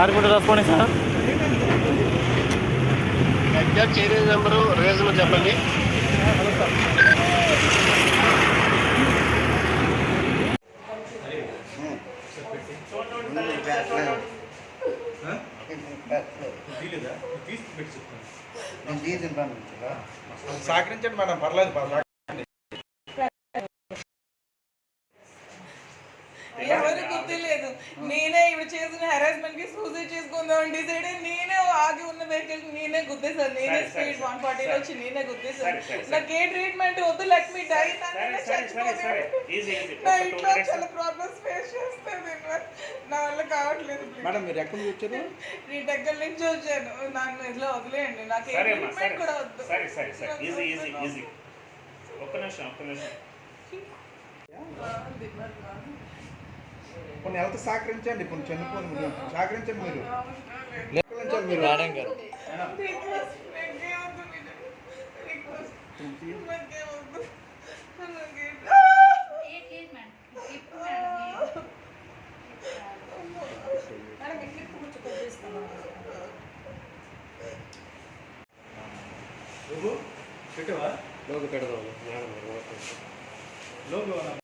ఆడుకుంటే రాసుకోండి sir. Exact area number region చెప్పండి. సహకరించండి మేడం పర్లేదు పర్లేదు. ఎవరు గుర్తులేదు. నేనే ఇప్పుడు చేసిన హెరాస్మెంట్కి సూసైడ్ చేసుకుందాం డిసైడ్ నేనే ఆగి ఉన్న వెహికల్ నేనే గుద్దేశాను. నేనే స్పీడ్ వన్ ఫార్టీ వచ్చి నేనే గుద్దేశాను. నాకు ఏ ట్రీట్మెంట్ వద్దు లెట్ మీ డై నా ఇంట్లో చాలా ప్రాబ్లమ్స్ ఫేస్ చేస్తాను నా వల్ల కావట్లేదు మేడం మీరు ఎక్కడి నుంచి వచ్చారు? నీ దగ్గర నుంచి వచ్చాను. నన్ను ఇట్లా వదిలేయండి. నాకు ఏ ట్రీట్మెంట్ కూడా వద్దు. సరే సరే సరే. ఈజీ ఈజీ ఈజీ ఒక్క నిమిషం ఒక్క నిమిషం. కొన్ని హెల్త్ సహకరించండి కొన్ని చనిపోయింది మీరు. సహకరించండి మీరు. మేడం గారు. నాకే లోగు పెడదాం లోగు